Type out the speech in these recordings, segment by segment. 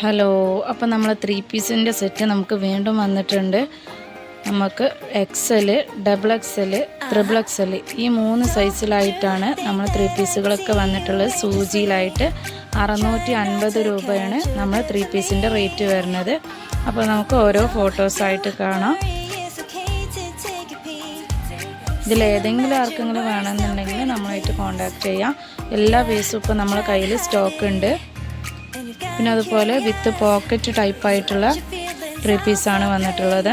Hello അപ്പം നമ്മൾ three പീസിന്റെ സെറ്റ് നമുക്ക് വീണ്ടും വന്നിട്ടുണ്ട്. നമുക്ക് XL double XL triple XL ഈ മൂന്ന് സൈസിലായിട്ടാണ് നമ്മൾ ത്രീ പീസുകളൊക്കെ വന്നിട്ടുള്ളത് സൂചിയിലായിട്ട് അറുന്നൂറ്റി അൻപത് രൂപയാണ് നമ്മൾ ത്രീ പീസിന്റെ റേറ്റ് വരുന്നത്. അപ്പോൾ നമുക്ക് ഓരോ ഫോട്ടോസായിട്ട് കാണാം. ഇതിൽ ഏതെങ്കിലും ആർക്കെങ്കിലും വേണമെന്നുണ്ടെങ്കിൽ നമ്മളായിട്ട് കോണ്ടാക്ട് ചെയ്യാം. എല്ലാ പീസും ഇപ്പോൾ നമ്മളെ കയ്യിൽ സ്റ്റോക്ക് ഉണ്ട്. പിന്നെ അതുപോലെ വിത്ത് പോക്കറ്റ് ടൈപ്പ് ആയിട്ടുള്ള ത്രീ പീസാണ് വന്നിട്ടുള്ളത്.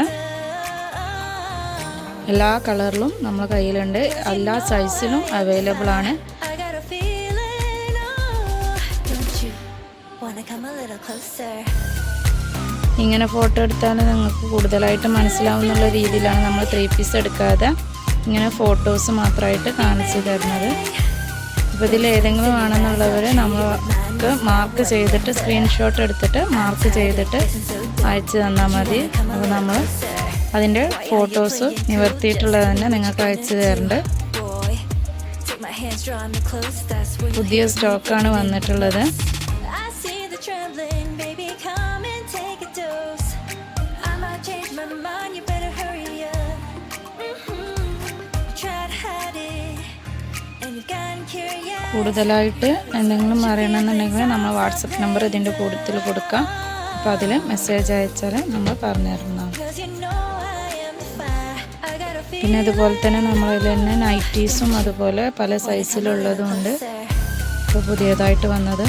എല്ലാ കളറിലും നമ്മൾ കയ്യിലുണ്ട്. എല്ലാ സൈസിലും അവൈലബിൾ ആണ്? ഇങ്ങനെ ഫോട്ടോ എടുത്താൽ നിങ്ങൾക്ക് കൂടുതലായിട്ട് മനസ്സിലാവുന്നുള്ള രീതിയിലാണ് നമ്മൾ ത്രീ പീസ് എടുക്കാതെ ഇങ്ങനെ ഫോട്ടോസ് മാത്രമായിട്ട് കാണിച്ചു തരുന്നത്. അപ്പോൾ ഇതിൽ ഏതെങ്കിലും ആണെന്നുള്ളവർ നമ്മൾക്ക് മാർക്ക് ചെയ്തിട്ട് സ്ക്രീൻഷോട്ട് എടുത്തിട്ട് മാർക്ക് ചെയ്തിട്ട് അയച്ചു തന്നാൽ മതി. അപ്പോൾ നമ്മൾ അതിന്റെ ഫോട്ടോസ് നിവർത്തിയിട്ടുള്ളത് തന്നെ നിങ്ങൾക്ക് അയച്ചു തരുന്നുണ്ട് പുതിയ സ്റ്റോക്കാണ് വന്നിട്ടുള്ളത്. കൂടുതലായിട്ട് എന്തെങ്കിലും അറിയണമെന്നുണ്ടെങ്കിൽ നമ്മൾ വാട്സപ്പ് നമ്പർ ഇതിന്റെ കൂടുതൽ കൊടുക്കാം അപ്പോൾ അതിൽ മെസ്സേജ് അയച്ചാൽ നമ്മൾ പറഞ്ഞു തരുന്നതാണ്. പിന്നെ അതുപോലെ തന്നെ നമ്മളിൽ തന്നെ നൈറ്റീസും അതുപോലെ പല സൈസിലുള്ളതും ഉണ്ട് ഇപ്പോൾ പുതിയതായിട്ട് വന്നത്